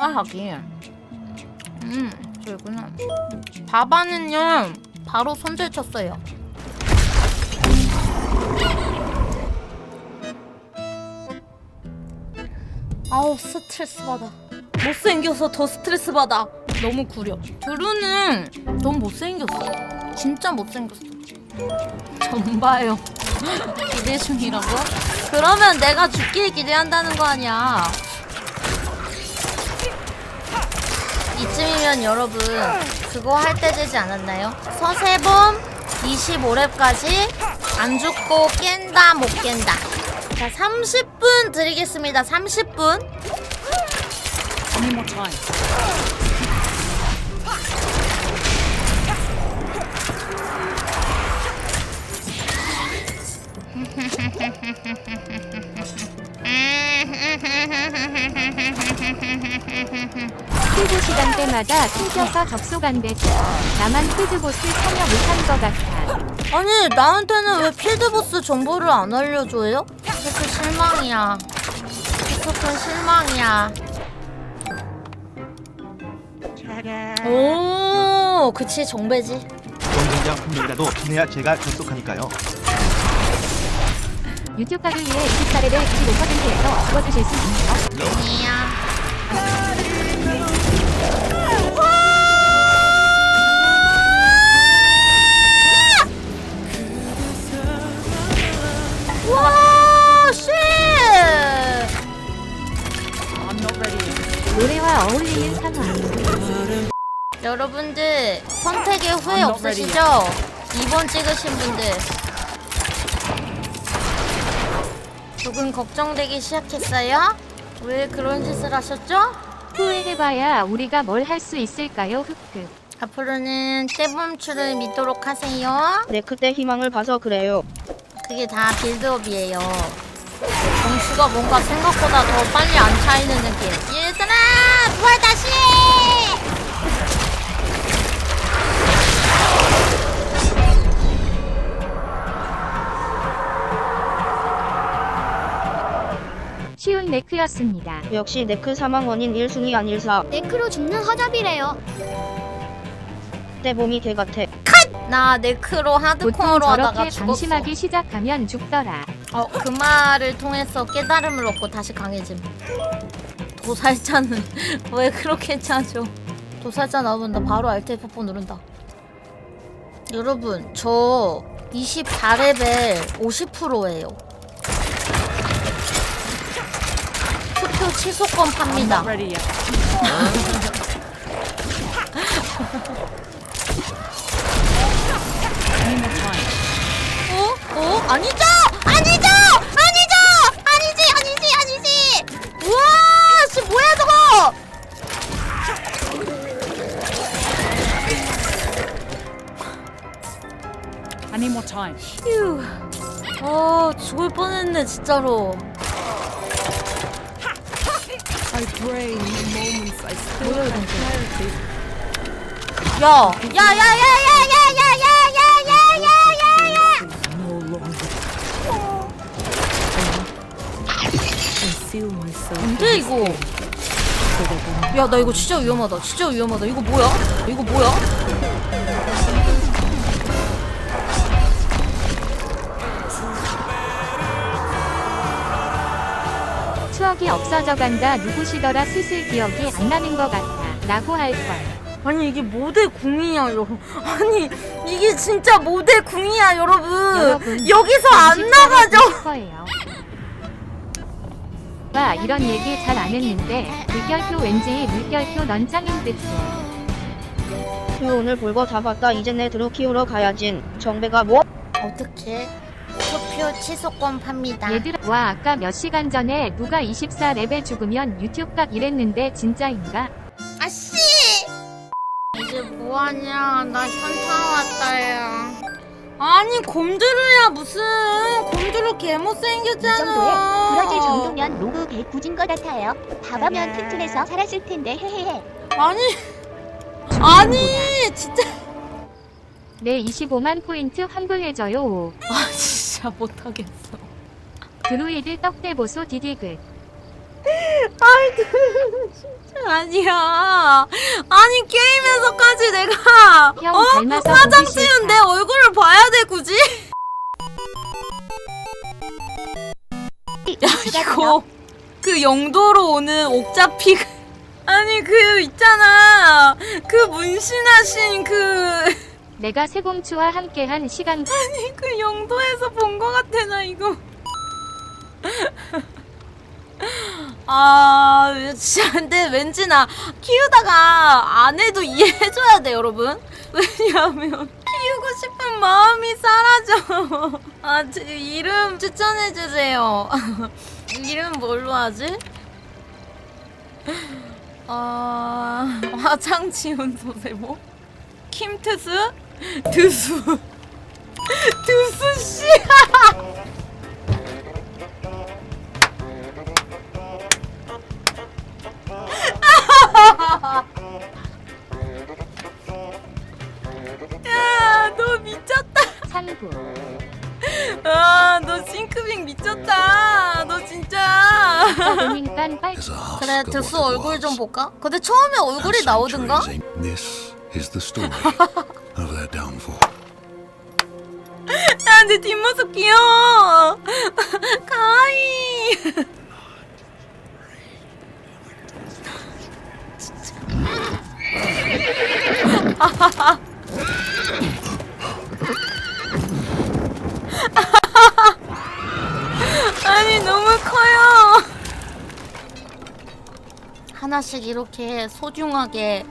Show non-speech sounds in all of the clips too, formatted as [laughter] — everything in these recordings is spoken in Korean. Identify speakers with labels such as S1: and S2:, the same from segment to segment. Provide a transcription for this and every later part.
S1: 아 하긴. 음 저구나. 바바는요 바로 손절 쳤어요. 아우 스트레스 받아. 못생겨서 더 스트레스 받아. 너무 구려. 드루는 너무 못생겼어. 진짜 못생겼어. 전 봐요. 기대 중이라고? 그러면 내가 죽길 기대한다는 거 아니야 이쯤이면 여러분 그거 할 때 되지 않았나요? 서세범 25렙까지 안 죽고 깬다 못 깬다. 자 30분 드리겠습니다. 30분
S2: 시간대마다 튕겨서 접속한대죠. 나만 필드보스 참여 못한 것 같아.
S1: 아니 나한테는 왜 필드보스 정보를 안 알려줘요? 그래서 실망이야 그래서 실망이야 오 그치 정배지
S3: 경쟁장 한 명이라도 해야 제가 접속하니까요.
S2: 유튜브 각을 위해 24레벨 95%에서 죽어주실 수 있나요?
S1: 아니야
S2: 노래와 어울리는 상황.
S1: 여러분들 선택에 후회 없으시죠? 2번 찍으신 분들 조금 걱정되기 시작했어요? 왜 그런 짓을 하셨죠?
S2: 후회해봐야 우리가 뭘 할 수 있을까요? 흑흑.
S1: 앞으로는 떼범추를 믿도록 하세요
S4: 네, 그때 희망을 봐서 그래요.
S1: 그게 다 빌드업이에요 점수가 뭔가 생각보다 더 빨리 안 차이는 느낌 얘들아 부활 다시
S2: 쉬운 네크였습니다.
S4: 역시 네크 사망 원인 1순위 아닐사.
S5: 네크로 죽는 허접이래요.
S4: 때 몸이 개 같아.
S1: 나 네크로
S2: 보통
S1: 하드코어로 하다가
S2: 저렇게
S1: 죽었어
S2: 방심하기 시작하면 죽더라.
S1: 어, 그 말을 통해서 깨달음을 얻고 다시 강해짐. 도살자는 [laughs] 왜 그렇게 짜죠? 도살자 나오면 나 바로 알트 F4 누른다. 여러분, 저 24레벨 50%예요. 투표 취소권 팝니다. 어? 어? 아니죠!
S6: I need more time.
S1: 휴. 아, 죽을 뻔했네, 진짜로.
S6: I pray in the moments I still have clarity.
S1: 야! 야, 야, 야, 야, 야, 야, 야, 야, 야, 야, 야, 야!
S6: No longer. I seal myself.
S1: 뭔데, 이거? 야, 나 이거 진짜 위험하다. 진짜 위험하다. 이거 뭐야? 이거 뭐야?
S2: 추억이 없어져 간다. 누구시더라 슬슬 기억이 안 나는 것 같아. 라고 할 걸.
S1: 아니, 이게 모델 궁이야, 여러분. 아니, 이게 진짜 모델 궁이야, 여러분.
S2: 여러분,
S1: 여기서 안
S2: 24를
S1: 나가죠?
S2: 와 이런 얘기 잘 안 했는데 물결표 왠지 물결표 넌 짱인 듯해.
S4: 휴, 오늘 볼거 다 봤다. 이제 내 드루 키우러 가야진. 정배가 뭐?
S1: 어떻게? 투표 취소권 팝니다.
S2: 얘들아 와 아까 몇 시간 전에 누가 24레벨 죽으면 유튜브 각 이랬는데 진짜인가?
S1: 아씨! 이제 뭐하냐? 나 현타 왔다야. 아니 곰드루야 무슨 곰드루
S5: 이
S1: 개못생겼잖아.
S5: 정도에 브라질 정도면 로그 개구진 것 같아요. 바바면 튼튼해서 살았을 텐데 헤헤헤.
S1: 아니 아니 진짜
S2: 내 25만 포인트 환불해줘요.
S1: 아 진짜 진짜 [laughs] 못하겠어.
S2: 드루이드 떡대보소 디디그.
S1: 아이 [laughs] 진짜 아니야. 아니 게임에서까지 내가 어? 화장
S2: 보기 싫다.
S1: 얼굴을 봐야 돼 굳이? [laughs] 이거 그 영도로 오는 옥자피 아니 그 있잖아 그 문신하신 그
S2: 내가 세공추와 함께한 시간
S1: 아니 그 영도에서 본 거 같아 나 이거 [laughs] 아 진짜 근데 왠지 나 키우다가 안 해도 이해해줘야 돼 여러분 [laughs] 왜냐하면 키우고 싶은 마음이 사라져 [laughs] 아 제 이름 추천해주세요 이름 뭘로 하지? 아 화장지운 도세모? 킴트스? [laughs] 두수 [laughs] 두수 씨 [laughs] 야, 너 미쳤다.
S2: 3부
S1: 아, 너 싱크빙 미쳤다. 너 진짜. 그래, 드스 얼굴 좀 볼까? 근데 처음에 얼굴이 나오든가?
S7: of their downfall.
S1: 아, 내 뒷모습 귀여워. [laughs] 가이. [laughs] 아니 너무 커요. 하나씩 이렇게 소중하게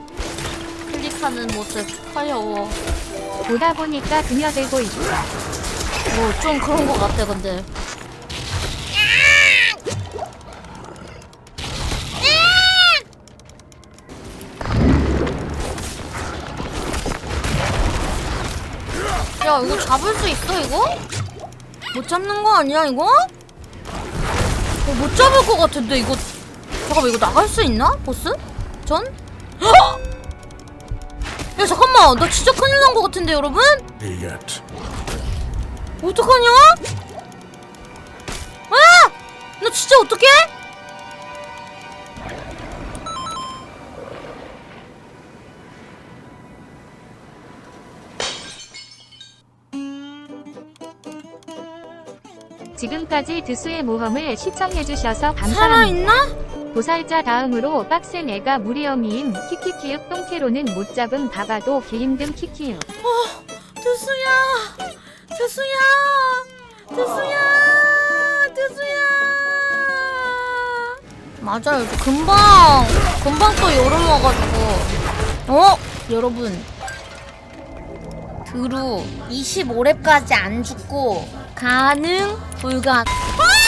S1: 클릭하는 모습 화려워.
S2: 보다 보니까 그며들고 있어.
S1: 뭐좀 그런 것 같아 근데. 야 이거 잡을 수 있어 이거? 못 잡는 거 아니야 이거? 어, 못 잡을 것 같은데 이거 잠깐만 이거 나갈 수 있나? 보스? 전? 야 잠깐만 나 진짜 큰일 난 거 같은데 여러분? 어떡하냐? 아! 나 진짜 어떡해?
S2: 지금까지 드수의 모험을 시청해주셔서 감사합니다.
S1: 살아있나?
S2: 보살자 다음으로 빡센 애가 무리어미임 키키키읍 똥캐로는 못 잡음 바바도 개힘든 키키읍.
S1: 어, 두수야! 두수야! 두수야! 두수야! 맞아요. 금방 금방 또 여름 와가지고. 어? 여러분. 드루 25렙까지 안 죽고 가능 불가.
S2: 아!